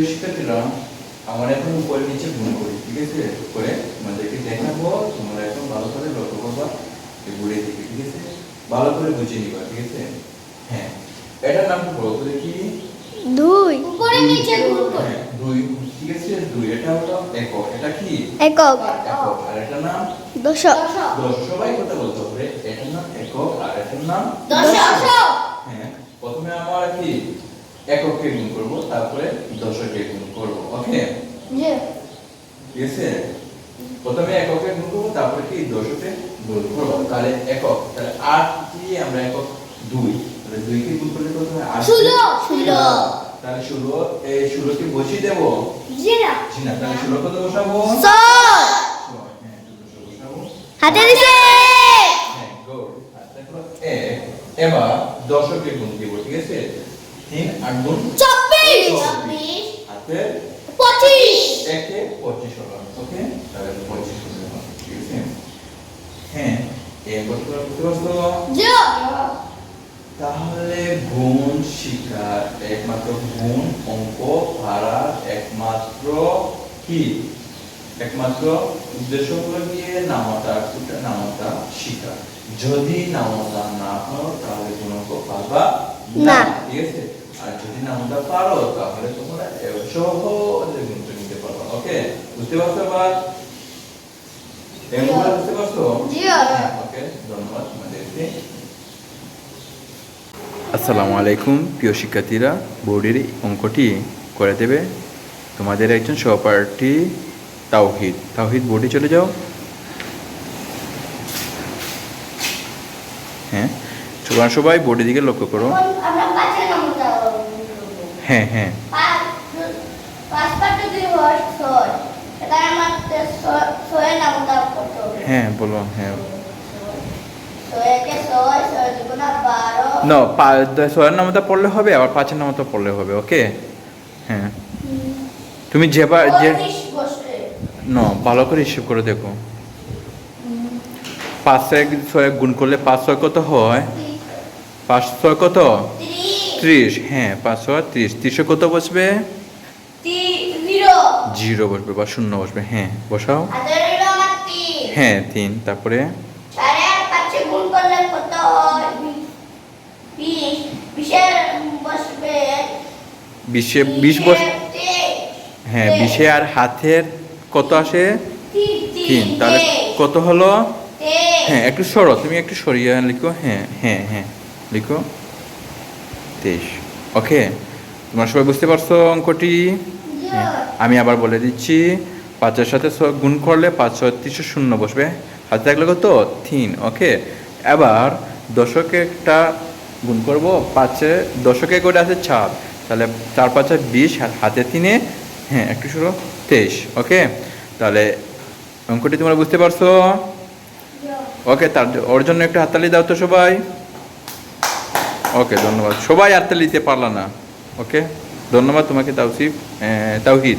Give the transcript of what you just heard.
শিক্ষার্থীরা আমরা এখন উপরে নিচে গুণ করি ঠিক আছে? করে তোমাদেরকে দেখাবো তোমরা এখন ভালো করে লক্ষ্য করবা বুড়ে দিকে ঠিক আছে? ভালো করে বুঝে নিবা ঠিক আছে? হ্যাঁ। এটার নাম বলো তো দেখি? দুই। উপরে নিচে গুণ করে। হ্যাঁ, দুই ঠিক আছে? দুই এটা হলো একক এটা কি? একক। একক আর এটার নাম? দশক। দশক দশ সবাই কথা বলতে হবে এটার নাম একক আর এটার নাম? দশক। হ্যাঁ প্রথমে আমরা কি? এককে গুণ করব তারপরে দশকে গুণ করব ওকে ঠিক আছে প্রথমে এককে গুণ করব তারপরে কি দশকে গুণ করব? তাহলে একক তাহলে আট দিয়ে আমরা একক? দুই। তাহলে দুই কে গুণ করলে কত হয়? আট ষোলো। ষোলো। তাহলে ষোলো এই ষোলো কে বসিয়ে দেবো? জি না জি না তাহলে ষোলো কত বসাবো? হাতে দিছে। হ্যাঁ এক এবার দশকে গুণ দিব ঠিক আছে? তিন আট গুণ চব্বিশ। চব্বিশ। হাতে পঁচিশ। একে পঁচিশ হলো। ওকে? তাহলে পঁচিশ হলো। ঠিক আছে? হ্যাঁ পারছ? তাহলে গুণ শিখার একমাত্র গুণ অঙ্ক পারার একমাত্র কি? একমাত্র উদ্দেশ্য হলো গিয়ে নামতা কোটা নামতা শিখা যদি নামতা না পারো তাহলে পারবা না। না। ঠিক আছে? আর যদি নামতা পারো তাহলে তোমরা সহজে গুণটা নিতে পারবা। ওকে? বুঝতে পারছ এবার? এগুলো বুঝতে পারছ? হ্যাঁ, ওকে ধন্যবাদ তোমাদেরকে। আসসালামু আলাইকুম প্রিয় শিক্ষার্থীরা বোর্ডের অঙ্কটি করে দেবে তোমাদের একজন সহপাঠী তাওহিদ। তাওহিদ বোর্ডে চলে যাও। হ্যাঁ? তোমরা সবাই বোর্ডের দিকে লক্ষ্য করো। হ্যাঁ হ্যাঁ। হয়, বলো হ্যাঁ। না ছয়ের নামটা পড়লে হবে, আবার পাঁচের নামটা পড়লে হবে, ওকে? হ্যাঁ। তুমি যেবার যে না, ভালো করে হিসেব করে দেখো। পাঁচ ছয় গুণ করলে পাঁচ ছয় কত হয়? পাঁচ ছয় কত? ত্রিশ। হ্যাঁ পাঁচ ছয় ত্রিশ। ত্রিশে কত বসবে? জিরো। বসবে বা শূন্য বসবে। হ্যাঁ বসাও। হ্যাঁ তিন। তারপরে? আর বিশ। বিশে বস হ্যাঁ বিশে আর হাতের কত আসে? তিন তাহলে কত হলো? হ্যাঁ একটু সরো। তুমি একটু সরিয়ে লিখো। হ্যাঁ হ্যাঁ হ্যাঁ। লিখো। তেইশ। ওকে তোমরা সবাই বুঝতে পারছ অঙ্কটি? আমি আবার বলে দিচ্ছি পাঁচের সাথে গুণ করলে পাঁচ ছয় তিনশো শূন্য বসবে। হাতে থাকলে কত? তিন। ওকে এবার দশকে একটা গুণ করব। পাঁচে দশকে করে আছে? চার। তাহলে চার পাঁচে বিশ আর হাতে তিনে হ্যাঁ একটু শুরু। তেইশ। ওকে তাহলে অঙ্কটি তোমরা বুঝতে পারছ? ওকে তার ওর জন্য একটু হাততালি দাও তো সবাই। ওকে ধন্যবাদ। সবাই আর্তালিতে পারলা না। ওকে ধন্যবাদ তোমাকে তাওসিফ তাওহিদ।